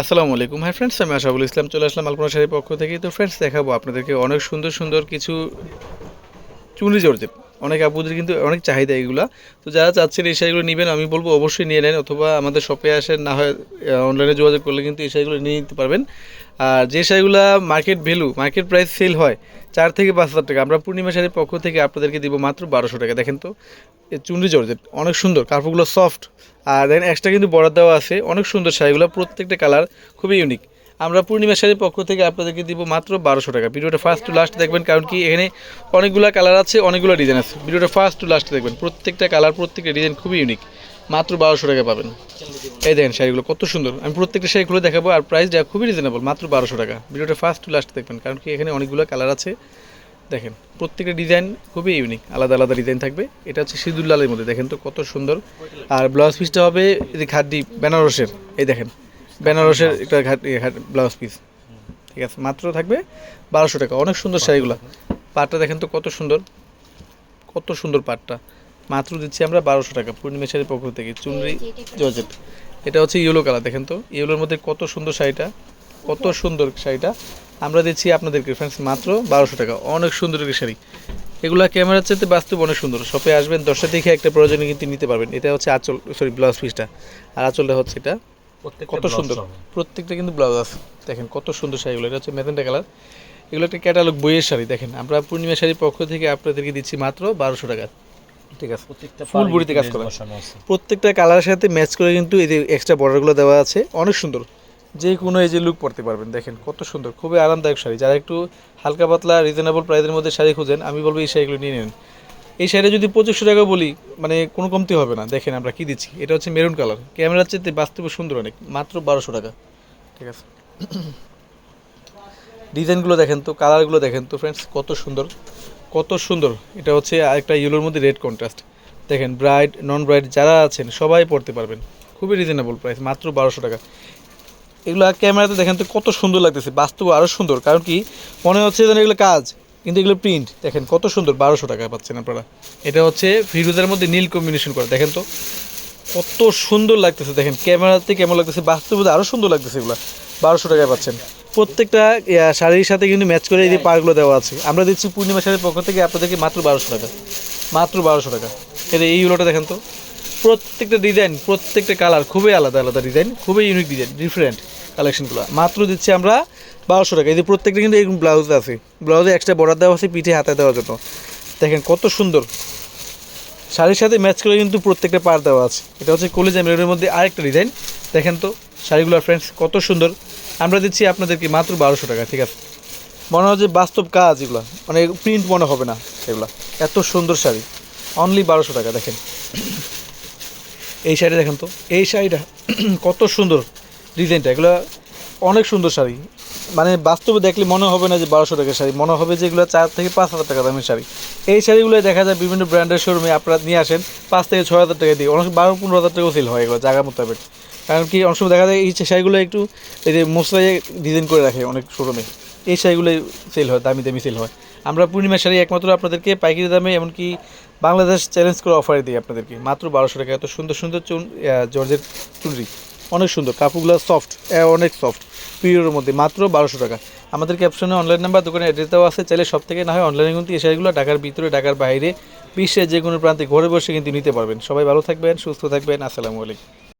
আসসালামু আলাইকুম। হ্যাঁ ফ্রেন্ডস আমি আশাবুল ইসলাম চলে আসলাম আলপনা শাড়ির পক্ষ থেকে। তো ফ্রেন্ডস দেখাবো আপনাদেরকে অনেক সুন্দর সুন্দর কিছু চুনরি জর্জেট। অনেক আপুদের কিন্তু অনেক চাহিদা এগুলা। তো যারা চাচ্ছেন এই শাড়িগুলো নেবেন, আমি বলব অবশ্যই নিয়ে নেন অথবা আমাদের শপে আসেন, না হয় অনলাইনে যোগাযোগ করলে কিন্তু এই শাড়িগুলো নিয়ে নিতে পারবেন। আর যে শাড়িগুলো market value market price sell হয়, চার থেকে পাঁচ হাজার টাকা। আমরা পূর্ণিমা শাড়ির পক্ষ থেকে আপনাদেরকে দিব মাত্র বারোশো টাকা। দেখেন তো চুনরি জর্জেট, অনেক সুন্দর, কাপড়গুলো সফট আর দেন এক্সট্রা কিন্তু বর্ডার দেওয়া আছে। অনেক সুন্দর শাড়িগুলো, প্রত্যেকটা কালার খুবই ইউনিক আমরা পূর্ণিমা শাড়ির পক্ষ থেকে আপনাদেরকে দিব মাত্র বারোশো টাকা। ভিডিওটা ফার্স্ট টু লাস্ট দেখবেন, কারণ কি এখানে অনেকগুলো কালার আছে, অনেকগুলো ডিজাইন আছে। ভিডিওটা ফার্স্ট টু লাস্ট দেখবেন, প্রত্যেকটা কালার প্রত্যেকটা ডিজাইন খুবই ইউনিক মাত্র বারোশো টাকা পাবেন। এই দেখেন শাড়িগুলো কত সুন্দর। আমি প্রত্যেকটা শাড়ি খুলে দেখাবো আর প্রাইসটা খুবই রিজনেবল মাত্র বারোশো টাকা। ভিডিওটা ফার্স্ট টু লাস্ট দেখবেন, কারণ কি এখানে অনেকগুলো কালার আছে। দেখেন, প্রত্যেকটা ডিজাইন খুবই ইউনিক আলাদা আলাদা ডিজাইন থাকবে। এটা হচ্ছে সিঁদুর লালের মধ্যে, দেখেন তো কত সুন্দর। আর ব্লাউজ পিসটা হবে এই যে খাদ্দি বেনারসের। এই দেখেন বেনারসের একটা ব্লাউজ পিস ঠিক আছে, মাত্র থাকবে বারোশো টাকা। অনেক সুন্দর শাড়িগুলো পাটটা দেখেন তো কত সুন্দর। কত সুন্দর পাটটা। মাত্র দিচ্ছি আমরা বারোশো টাকা পূর্ণিমা শাড়ির পক্ষ থেকে। চুনরি জর্জেট। এটা হচ্ছে ইয়েলো কালার, দেখেন তো। ইয়েলোর মধ্যে কত সুন্দর শাড়িটা। কত সুন্দর শাড়িটা। আমরা দিচ্ছি আপনাদেরকে ফ্রেন্ডস মাত্র বারোশো টাকা। অনেক সুন্দর একটি শাড়ি। এগুলা ক্যামেরার চাইতে বাস্তব অনেক সুন্দর। শপে আসবেন দশটা দেখে একটা প্রয়োজনে কিন্তু নিতে পারবেন। এটা হচ্ছে আঁচল সরি ব্লাউজ পিসটা আর আঁচলটা হচ্ছে এটা। কত সুন্দর। প্রত্যেকটা কিন্তু ব্লাউজ আছে। দেখেন কত সুন্দর শাড়িগুলো এটা হচ্ছে মেজেন্টা কালার। এগুলো একটা ক্যাটালগ বইয়ের শাড়ি দেখেন। আমরা পূর্ণিমা শাড়ির পক্ষ থেকে আপনাদেরকে দিচ্ছি মাত্র বারোশো টাকা। ঠিক আছে? প্রত্যেকটা ফুল বডিতে কাজ করা। প্রত্যেকটা কালারের সাথে ম্যাচ করে কিন্তু এই যে এক্সট্রা বর্ডারগুলো দেওয়া আছে অনেক সুন্দর। যে কোনো এই যে লুক পরতে পারবেন দেখেন কত সুন্দর। খুবই আরামদায়ক শাড়ি। যারা একটু হালকা পাতলা রিজনেবল প্রাইসের মধ্যে শাড়ি খুঁজেন আমি বলব এই শাড়িগুলো নিয়ে নেন। এই শাড়িটা যদি পঁচিশশো টাকা বলি মানে কোনো কমতি হবে না। দেখেন আমরা কি দিচ্ছি। এটা হচ্ছে মেরুন কালার। ক্যামেরার চেয়ে বাস্তবে সুন্দর অনেক, মাত্র বারোশো টাকা। ঠিক আছে? ডিজাইনগুলো দেখেন তো, কালারগুলো দেখেন তো ফ্রেন্ডস কত সুন্দর কত সুন্দর। এটা হচ্ছে আরেকটা ইয়েলোর মধ্যে রেড কন্ট্রাস্ট দেখেন ব্রাইট নন ব্রাইট যারা আছেন, সবাই পড়তে পারবেন। খুবই রিজনেবল প্রাইস মাত্র বারোশো টাকা। এগুলো ক্যামেরাতে দেখেন তো কত সুন্দর লাগতেছে, বাস্তব আরও সুন্দর। কারণ কি, মনে হচ্ছে যেন এগুলো কাজ। কিন্তু এগুলো প্রিন্ট দেখেন কত সুন্দর, বারোশো টাকা পাচ্ছেন আপনারা। এটা হচ্ছে ফিরোজের মধ্যে নীল কম্বিনেশন করা। দেখেন তো, কত সুন্দর লাগতেছে। দেখেন ক্যামেরাতে কেমন লাগতেছে, বাস্তবে আরও সুন্দর লাগতেছে এগুলো। বারোশো টাকায় পাচ্ছেন। প্রত্যেকটা শাড়ির সাথে কিন্তু ম্যাচ করে এই যে পারগুলো দেওয়া আছে। আমরা দিচ্ছি পূর্ণিমা শাড়ির পক্ষ থেকে আপনাদেরকে মাত্র বারোশো টাকা। মাত্র বারোশো টাকা। এটা এইগুলোটা দেখেন তো, প্রত্যেকটা ডিজাইন প্রত্যেকটা কালার খুবই আলাদা আলাদা ডিজাইন খুবই ইউনিক ডিজাইন ডিফারেন্ট কালেকশনগুলো। মাত্র দিচ্ছি আমরা বারোশো টাকা। এই যে প্রত্যেকটা কিন্তু এরকম ব্লাউজ আছে। ব্লাউজে এক্সট্রা বর্ডার দেওয়া আছে, পিঠে হাতে দেওয়ার জন্য। দেখেন কত সুন্দর। শাড়ির সাথে ম্যাচ করে কিন্তু প্রত্যেকটা পার দেওয়া আছে। এটা হচ্ছে কলেজা মেরুনের মধ্যে আরেকটা ডিজাইন দেখেন তো শাড়িগুলোর ফ্রেন্ডস কত সুন্দর। আমরা দিচ্ছি আপনাদেরকে মাত্র বারোশো টাকা, ঠিক আছে? মনে হয় যে বাস্তব কাজ এগুলো। মানে প্রিন্ট মনে হবে না এগুলা। এত সুন্দর শাড়ি। অনলি বারোশো টাকা, দেখেন। এই শাড়ি দেখেন তো, এই শাড়িটা কত সুন্দর। ডিজাইনটা, এগুলো অনেক সুন্দর শাড়ি। মানে বাস্তবে দেখলে মনে হবে না যে বারোশো টাকার শাড়ি, মনে হবে যে এগুলো চার থেকে পাঁচ হাজার টাকা দামের শাড়ি। এই শাড়িগুলো দেখা যায় বিভিন্ন ব্র্যান্ডের শোরুমে আপনারা নিয়ে আসেন, পাঁচ থেকে ছয় হাজার টাকা দিয়ে। অনেক বারো পনেরো হাজার টাকাও সেল হয় এগুলো, জায়গা মোতাবেক। কারণ কি, অনেক সময় দেখা যায় এই শাড়িগুলো একটু এই যে মশলাই ডিজাইন করে রাখে অনেক শোরুমে এই শাড়িগুলোই সেল হয়, দামি দামি সেল হয়। আমরা পূর্ণিমা শাড়ি একমাত্র আপনাদেরকে পাইকারি দামে, এমনকি বাংলাদেশ চ্যালেঞ্জ করে অফারে দিই আপনাদেরকে। মাত্র বারোশো টাকা, এত সুন্দর সুন্দর চুন জর্জের চুনরি। অনেক সুন্দর। কাপড়গুলো সফট অনেক সফট পিওরের মধ্যে, মাত্র বারোশো টাকা। আমাদের ক্যাপশনে অনলাইন নাম্বার দোকানে অ্যাড্রেস দেওয়া আছে, চাইলে সব থেকে না হয় অনলাইনে কিন্তু এই শাড়িগুলো ঢাকার ভিতরে, ঢাকার বাইরে, বিশ্বের যে কোনো প্রান্তে ঘরে বসে কিন্তু নিতে পারবেন। সবাই ভালো থাকবেন, সুস্থ থাকবেন, আসসালামু আলাইকুম।